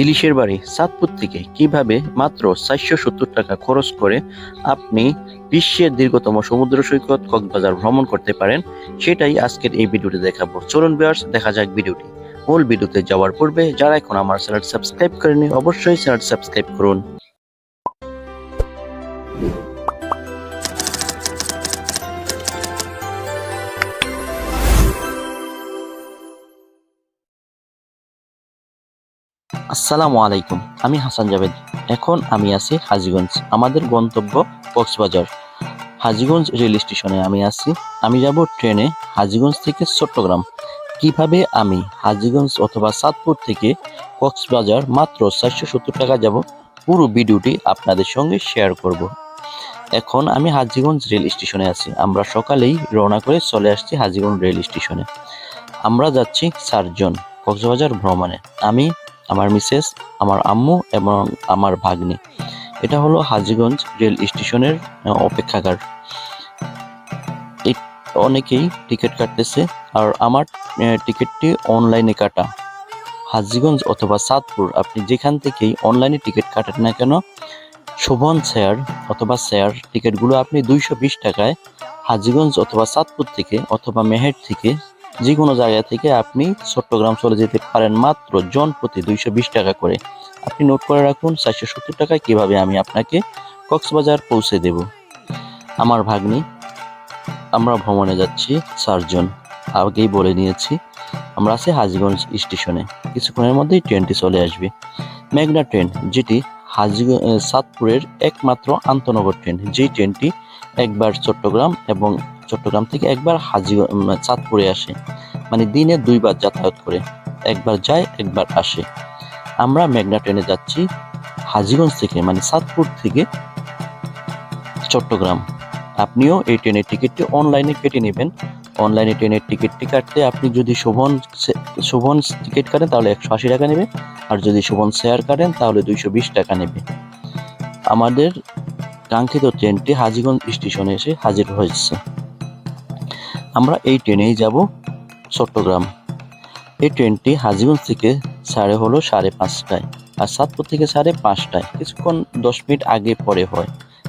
ইলিশের বাড়ি, সাতপুর থেকে কীভাবে মাত্র চারশো সত্তর টাকা খরচ করে আপনি বিশ্বের দীর্ঘতম সমুদ্র সৈকত কক্সবাজার ভ্রমণ করতে পারেন, সেটাই আজকের এই ভিডিওটি দেখাবো। চলুন বিয়ার্স দেখা যাক ভিডিওটি। মূল ভিডিওতে যাওয়ার পূর্বে, যারা এখন আমার চ্যানেল সাবস্ক্রাইব করেনি অবশ্যই চ্যানেল সাবস্ক্রাইব করুন। আসসালামু আলাইকুম, আমি হাসান জাভেদ। এখন আমি আছি হাজিগঞ্জ। আমাদের গন্তব্য কক্সবাজার। হাজিগঞ্জ রেল স্টেশনে আমি আছি। আমি যাব ট্রেনে হাজিগঞ্জ থেকে চট্টগ্রাম। কীভাবে আমি হাজিগঞ্জ অথবা সাতপুর থেকে কক্সবাজার মাত্র চারশো সত্তর টাকা যাব, পুরো ভিডিওটি আপনাদের সঙ্গে শেয়ার করব। এখন আমি হাজিগঞ্জ রেল স্টেশনে আছি। আমরা সকালেই রওনা করে চলে আসছি হাজিগঞ্জ রেল স্টেশনে। আমরা যাচ্ছি চারজন কক্সবাজার ভ্রমণে। আমি আমার মিসেস, আমার আম্মু এবং আমার ভাগ্নি। এটা হলো হাজিগঞ্জ রেল স্টেশনের অপেক্ষাগার। অনেকেই টিকিট কাটতেছে আর আমার টিকিটটি অনলাইনে কাটা। হাজিগঞ্জ অথবা সাতপুর, আপনি যেখান থেকেই অনলাইনে টিকিট কাটেন না কেন, শোভন শেয়ার অথবা শেয়ার টিকিটগুলো আপনি দুইশো বিশ টাকায় হাজিগঞ্জ অথবা সাতপুর থেকে অথবা মেহের থেকে যে কোনো জায়গা থেকে আপনি চট্টগ্রাম চলে যেতে পারেন মাত্র জন প্রতি দুইশো বিশ টাকা করে। আপনি নোট করে রাখুন, চারশো সত্তর টাকায় কীভাবে আমি আপনাকে কক্সবাজার পৌঁছে দেব। আমার ভাগ্নি, আমরা ভ্রমণে যাচ্ছি চারজন। আগেই বলে নিয়েছি, আমরা আছি হাজিগঞ্জ স্টেশনে। কিছুক্ষণের মধ্যেই ট্রেনটি চলে আসবে। মেঘনা ট্রেন, যেটি হাজি সাতপুরের একমাত্র আন্তনগর ট্রেন। যেই ট্রেনটি একবার চট্টগ্রাম এবং চট্টগ্রাম থেকে একবার হাজি চাঁদপুরে আসে। মানে দিনে দুইবার যাতায়াত করে। একবার যায়, একবার আসে। আমরা মেঘনা ট্রেনে যাচ্ছি হাজিগঞ্জ থেকে মানে চাঁদপুর থেকে চট্টগ্রাম। আপনিও এই ট্রেনের টিকিটটি অনলাইনে কেটে নেবেন। অনলাইনে ট্রেনের টিকিটটি কাটতে আপনি যদি শোভন শোভন টিকিট কাটেন তাহলে একশো আশি টাকা নেবে। আর যদি শোভন শেয়ার কাটেন তাহলে দুইশো বিশ টাকা নেবে। আমাদের কাঙ্ক্ষিত ট্রেনটি হাজিগঞ্জ স্টেশনে এসে হাজির হয়েছে। আমরা এই ট্রেনেই যাব চট্টগ্রাম। এই ট্রেনটি হাজিগঞ্জ থেকে সাড়ে হলো সাড়ে পাঁচটায় আর সাতপুর থেকে সাড়ে পাঁচটায়, কিছুক্ষণ দশ মিনিট আগে পরে হয়।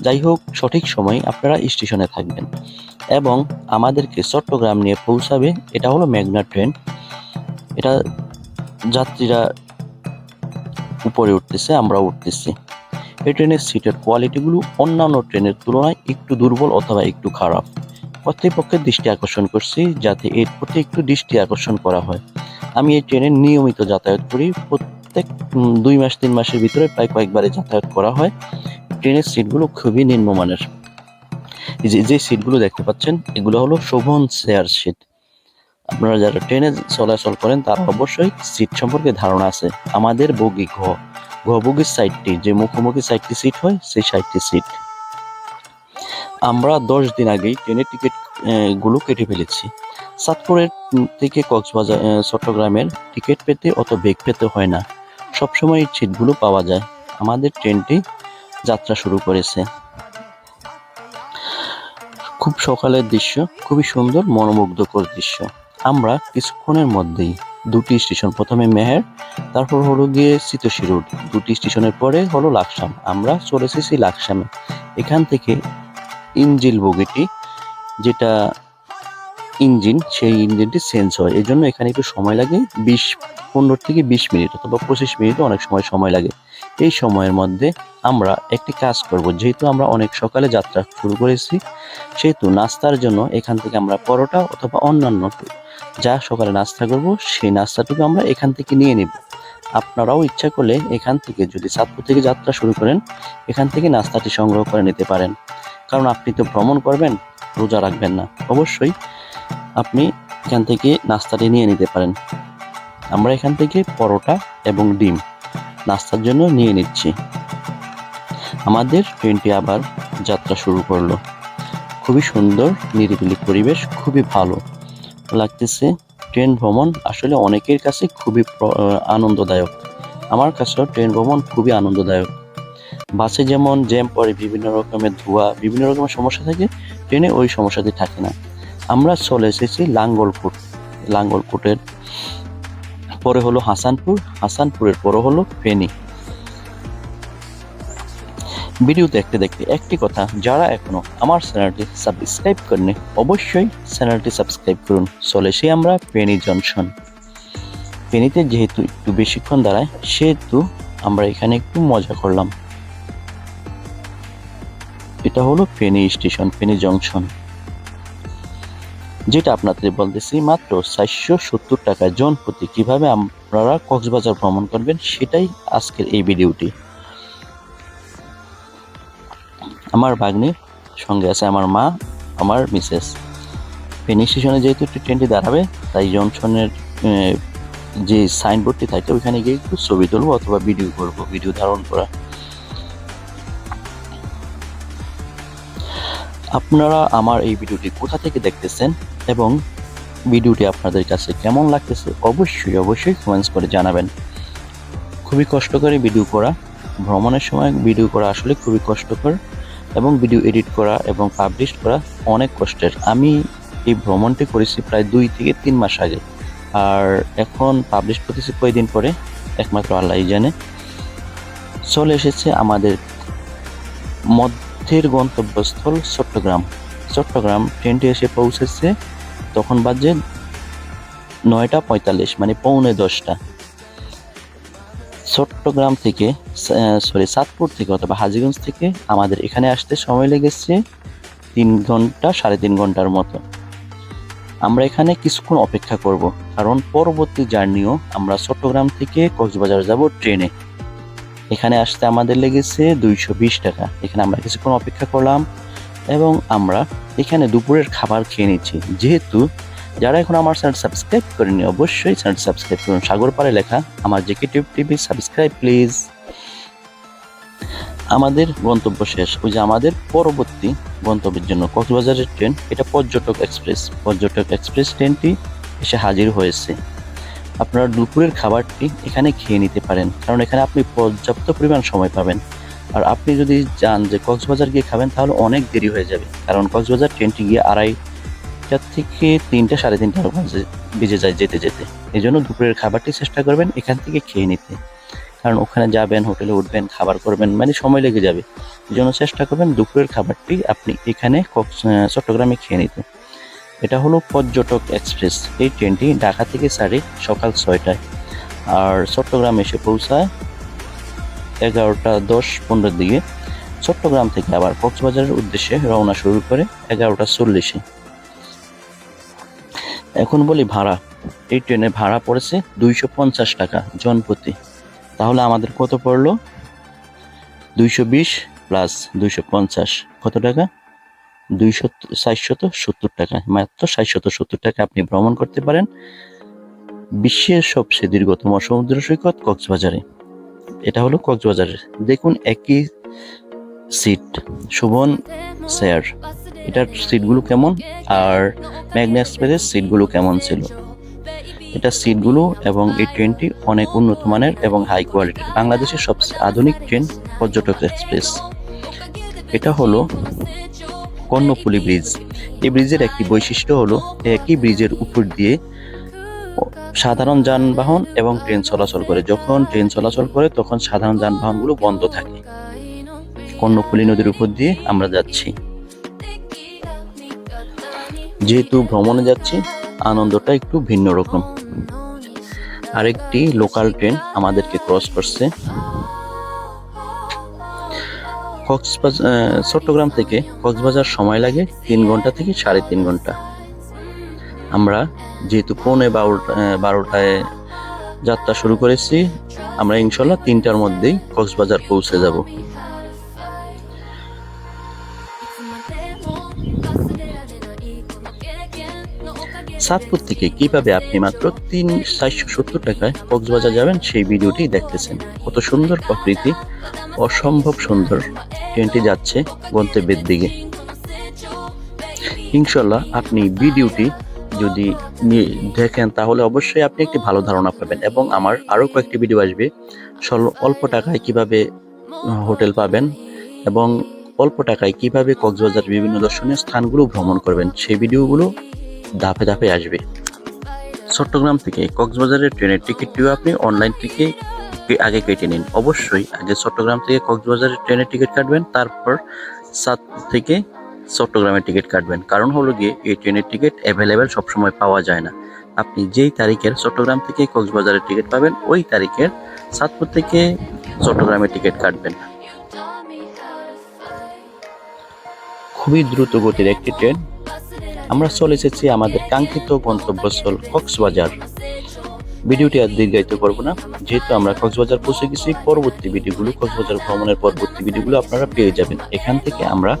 যাই হোক, সঠিক সময় আপনারা স্টেশনে থাকবেন এবং আমাদেরকে চট্টগ্রাম নিয়ে পৌঁছাবে। এটা হলো মেঘনা ট্রেন। এটা যাত্রীরা উপরে উঠতেছে, আমরা উঠতেছি। এই ট্রেনের সিটের কোয়ালিটিগুলো অন্যান্য ট্রেনের তুলনায় একটু দুর্বল অথবা একটু খারাপ। কর্তৃপক্ষের দৃষ্টি আকর্ষণ করছি যাতে এর প্রতি একটু দৃষ্টি আকর্ষণ করা হয়। আমি এই ট্রেনে নিয়মিত যাতায়াত করি। প্রত্যেক দুই মাস তিন মাসের ভিতরে প্রায় কয়েকবারে যাতায়াত করা হয়। ট্রেনের সিটগুলো খুবই নিম্নমানের। যে যে সিটগুলো দেখতে পাচ্ছেন এগুলো হলো শোভন শেয়ার সিট। আপনারা যারা ট্রেনে চলাচল করেন তারা অবশ্যই সিট সম্পর্কে ধারণা আছে। আমাদের বগি ঘ। ঘ সাইডটি যে মুখোমুখি সাইডটি সিট হয়, সেই সাইডটি সিট আমরা দশ দিন আগেই ট্রেনের টিকিটগুলো কেটে ফেলেছি। সাতপুরের থেকে কক্সবাজার চট্টগ্রামের টিকিট পেতে অত বেগ পেতে হয় না। সবসময় সিটগুলো পাওয়া যায়। আমাদের ট্রেনটি যাত্রা শুরু করেছে। খুব সকালের দৃশ্য, খুবই সুন্দর, মনোমুগ্ধকর দৃশ্য। আমরা কিছুক্ষণের মধ্যেই দুটি স্টেশন। প্রথমে মেহের, তারপর হলো গিয়ে সিতোশি রোড দুটি স্টেশনের পরে হলো লাকসাম। আমরা চলে এসেছি লাকসামে। এখান থেকে ইঞ্জিল বগিটি, যেটা ইঞ্জিন, সেই ইঞ্জিনটি চেঞ্জ হয়। এই জন্য এখানে একটু সময় লাগে, বিশ পনেরো থেকে বিশ মিনিট অথবা পঁচিশ মিনিট অনেক সময় সময় লাগে। এই সময়ের মধ্যে আমরা একটি কাজ করব, যেহেতু আমরা অনেক সকালে যাত্রা শুরু করেছি, সেহেতু নাস্তার জন্য এখান থেকে আমরা পরোটা অথবা অন্যান্য যা সকালে নাস্তা করব, সেই নাস্তাটুকু আমরা এখান থেকে নিয়ে নেব। আপনারাও ইচ্ছা করলে এখান থেকে যদি চাঁদপুর থেকে যাত্রা শুরু করেন, এখান থেকে নাস্তাটি সংগ্রহ করে নিতে পারেন। কারণ আপনি তো ভ্রমণ করবেন, রোজা রাখবেন না। অবশ্যই আপনি এখান থেকে নাস্তাটি নিয়ে নিতে পারেন। আমরা এখান থেকে পরোটা এবং ডিম নাস্তার জন্য নিয়ে নিচ্ছি। আমাদের ট্রেনটি আবার যাত্রা শুরু করল। খুবই সুন্দর, নিরিবিলি পরিবেশ, খুবই ভালো লাগতেছে। ট্রেন ভ্রমণ আসলে অনেকের কাছে খুবই আনন্দদায়ক। আমার কাছেও ট্রেন ভ্রমণ খুবই আনন্দদায়ক। বাসে যেমন জ্যাম পড়ে, বিভিন্ন রকমের ধোঁয়া, বিভিন্ন রকমের সমস্যা থাকে, ট্রেনে ওই সমস্যাটি থাকে না। আমরা চলে এসেছি লাঙ্গলকোট, লাঙ্গলকোটের পরে হলো হাসানপুর, হাসানপুরের পরে হলো ফেনী। ভিডিও দেখতে দেখতে একটি কথা, যারা এখনও আমার চ্যানেলটি সাবস্ক্রাইব করেনি অবশ্যই চ্যানেলটি সাবস্ক্রাইব করুন। চলে সে আমরা ফেনী জংশন। ফেনীতে যেহেতু একটু বেশিক্ষণ দাঁড়ায়, সেহেতু আমরা এখানে একটু মজা করলাম। এটা হলো ফেনী স্টেশন, ফেনী জংশন। যেটা আপনাদের বলতেছি মাত্র চারশো সত্তর টাকা জন প্রতি কীভাবে আপনারা কক্সবাজার ভ্রমণ করবেন সেটাই আজকের এই ভিডিওটি। আমার ভাগ্নি সঙ্গে আছে আমার মা আমার মিসেস। ফেনী স্টেশনে যেহেতু ট্রেনটি দাঁড়াবে তাই আহ, যে সাইনবোর্ডটি থাকে ওইখানে গিয়ে একটু ছবি তুলবো অথবা ভিডিও করব ভিডিও ধারণ করা। আপনারা আমার এই ভিডিওটি কোথা থেকে দেখতেছেন এবং ভিডিওটি আপনাদের কাছে কেমন লাগতেছে অবশ্যই অবশ্যই কমেন্টস করে জানাবেন। খুবই কষ্ট করে ভিডিও করা। ভ্রমণের সময় ভিডিও করা আসলে খুবই কষ্টকর এবং ভিডিও এডিট করা এবং পাবলিশ করা অনেক কষ্টের। আমি এই ভ্রমণটি করেছি প্রায় দুই থেকে তিন মাস আগে। আর এখন পাবলিশ করতেছি কয়েকদিন পরে? একমাত্র আল্লাহ জানে। চলে এসেছে আমাদের মধ্যের গন্তব্যস্থল চট্টগ্রাম। চট্টগ্রাম ট্রেনটি এসে পৌঁছেছে তখন বাজে নয়টা পঁয়তাল্লিশ মানে পৌনে দশটা। চট্টগ্রাম থেকে সরি সাতপুর থেকে অথবা হাজিগঞ্জ থেকে আমাদের এখানে আসতে সময় লেগেছে তিন ঘণ্টা, সাড়ে তিন ঘণ্টার মতো। আমরা এখানে কিছুক্ষণ অপেক্ষা করব, কারণ পরবর্তী জার্নিও আমরা চট্টগ্রাম থেকে কক্সবাজার যাব ট্রেনে। এখানে আসতে আমাদের লেগেছে দুইশো বিশ টাকা। এখানে আমরা কিছুক্ষণ অপেক্ষা করলাম এবং আমরা এখানে দুপুরের খাবার খেয়ে নিচ্ছি। যেহেতু যারা এখন আমার চ্যানেল সাবস্ক্রাইব করেনি অবশ্যই চ্যানেল সাবস্ক্রাইব করুন। সাগর পারে লেখা, আমার JK tube TV, subscribe please. আমাদের গন্তব্য শেষ। ওই যে আমাদের পরবর্তী গন্তব্যের জন্য কক্সবাজারের ট্রেন, এটা পর্যটক এক্সপ্রেস। পর্যটক এক্সপ্রেস ট্রেনটি এসে হাজির হয়েছে। আপনারা দুপুরের খাবারটি এখানে খেয়ে নিতে পারেন। কারণ এখানে আপনি পর্যাপ্ত পরিমাণ সময় পাবেন। আর আপনি যদি যান যে কক্সবাজার গিয়ে খাবেন, তাহলে অনেক দেরি হয়ে যাবে। কারণ কক্সবাজার ট্রেনটি গিয়ে আড়াইটার থেকে তিনটা, সাড়ে তিনটার মাঝে বেজে যায় যেতে যেতে। এই জন্য দুপুরের খাবারটি চেষ্টা করবেন এখান থেকে খেয়ে নিতে। কারণ ওখানে যাবেন, হোটেলে উঠবেন, খাবার করবেন মানে সময় লেগে যাবে। এই জন্য চেষ্টা করবেন দুপুরের খাবারটি আপনি এখানে চট্টগ্রামে খেয়ে নিতে। এটা হলো পর্যটক এক্সপ্রেস। এই ট্রেনটি ঢাকা থেকে ছাড়ে সকাল ছয়টায়। আর চট্টগ্রাম এসে পৌঁছায় এগারোটা দশ পনেরোর দিকে। চট্টগ্রাম থেকে আবার কক্সবাজারের উদ্দেশ্যে রওনা শুরু করে এগারোটা চল্লিশে। এখন বলি ভাড়া। এই ট্রেনে ভাড়া পড়েছে দুইশো পঞ্চাশ টাকা জনপ্রতি। তাহলে আমাদের কত পড়ল? দুইশো বিশ প্লাস দুইশো পঞ্চাশ। কত টাকা? দুইশো ষাটশত সত্তর টাকা। মাত্র ষাটশত সত্তর টাকা আপনি ভ্রমণ করতে পারেন বিশ্বের সবচেয়ে দীর্ঘতম সমুদ্র সৈকত কক্সবাজারে। এটা হলো কক্সবাজারের। দেখুন একই সিট। শোভন স্যার, এটার সিটগুলো কেমন? আর ম্যাগনা এক্সপ্রেসের সিটগুলো কেমন ছিল? এটা সিটগুলো এবং এই ট্রেনটি অনেক উন্নত মানের এবং হাই কোয়ালিটির বাংলাদেশের সবচেয়ে আধুনিক ট্রেন পর্যটক এক্সপ্রেস। এটা হলো কর্ণফুলী ব্রিজ। এই ব্রিজের একটি বৈশিষ্ট্য হলো, একই ব্রিজের উপর দিয়ে সাধারণ যানবাহন এবং ট্রেন চলাচল করে। যখন ট্রেন চলাচল করে, তখন সাধারণ যানবাহনগুলো বন্ধ থাকে। কর্ণফুলী নদীর উপর দিয়ে আমরা যাচ্ছি। যেহেতু ভ্রমণে যাচ্ছি, আনন্দটা একটু ভিন্ন রকম। আরেকটি লোকাল ট্রেন আমাদেরকে ক্রস করছে। কক্সবাজার চট্টগ্রাম থেকে কক্সবাজার সময় লাগে তিন ঘণ্টা থেকে সাড়ে তিন ঘণ্টা। আমরা যেহেতু পৌনে বারোটা বারোটায় যাত্রা শুরু করেছি, আমরা ইনশাল্লাহ তিনটার মধ্যেই কক্সবাজার পৌঁছে যাব। সাতপুর থেকে কীভাবে আপনি মাত্র তিন চারশো সত্তর টাকায় কক্সবাজার যাবেন, সেই ভিডিওটি দেখতেছেন। কত সুন্দর প্রকৃতি, অসম্ভব সুন্দর ট্রেনটি যাচ্ছে গন্তব্যের দিকে। ইনশাল্লাহ আপনি ভিডিওটি যদি দেখেন, তাহলে অবশ্যই আপনি একটি ভালো ধারণা পাবেন এবং আমার আরও কয়েকটি ভিডিও আসবে। অল্প টাকায় কীভাবে হোটেল পাবেন এবং অল্প টাকায় কীভাবে কক্সবাজার বিভিন্ন দর্শনীয় স্থানগুলো ভ্রমণ করবেন, সেই ভিডিওগুলো ধাপে ধাপে আসবে। চট্টগ্রাম থেকে কক্সবাজারের ট্রেনের টিকিটটিও আপনি অনলাইন থেকে আগে কেটে নিন। অবশ্যই আগে চট্টগ্রাম থেকে কক্সবাজারের ট্রেনের টিকিট কাটবেন তারপর সাত থেকে চট্টগ্রামের টিকিট কাটবেন। কারণ হলো গিয়ে এই ট্রেনের টিকিট অ্যাভেলেবেল সবসময় পাওয়া যায় না। আপনি যেই তারিখের চট্টগ্রাম থেকে কক্সবাজারের টিকিট পাবেন ওই তারিখের সাতপুর থেকে চট্টগ্রামের টিকিট কাটবেন। খুবই দ্রুত গতির একটি ট্রেন। আমরা চলে এসেছি আমাদের কাঙ্ক্ষিত গন্তব্যস্থল কক্সবাজার। ভিডিওটি আর দীর্ঘায়িত করব না, যেহেতু আমরা কক্সবাজার পৌঁছে গেছি, পরবর্তী ভিডিওগুলো, কক্সবাজার ভ্রমণের পরবর্তী ভিডিওগুলো আপনারা পেয়ে যাবেন। এখান থেকে আমরা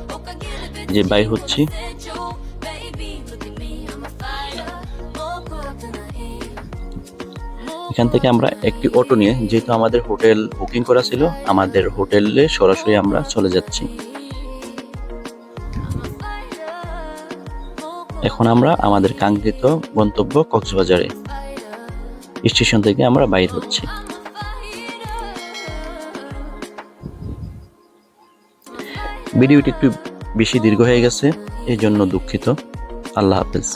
যে বাইর হচ্ছি, এখান থেকে আমরা একটি অটো নিয়ে, যেহেতু আমাদের হোটেল বুকিং করা ছিল, আমাদের হোটেলে সরাসরি আমরা চলে যাচ্ছি। এখন আমরা আমাদের কাঙ্ক্ষিত গন্তব্য কক্সবাজারে। স্টেশন থেকে আমরা বাইর হচ্ছি। ভিডিওটি একটু বেশি দীর্ঘ হয়ে গেছে এই জন্য দুঃখিত। আল্লাহ হাফেজ।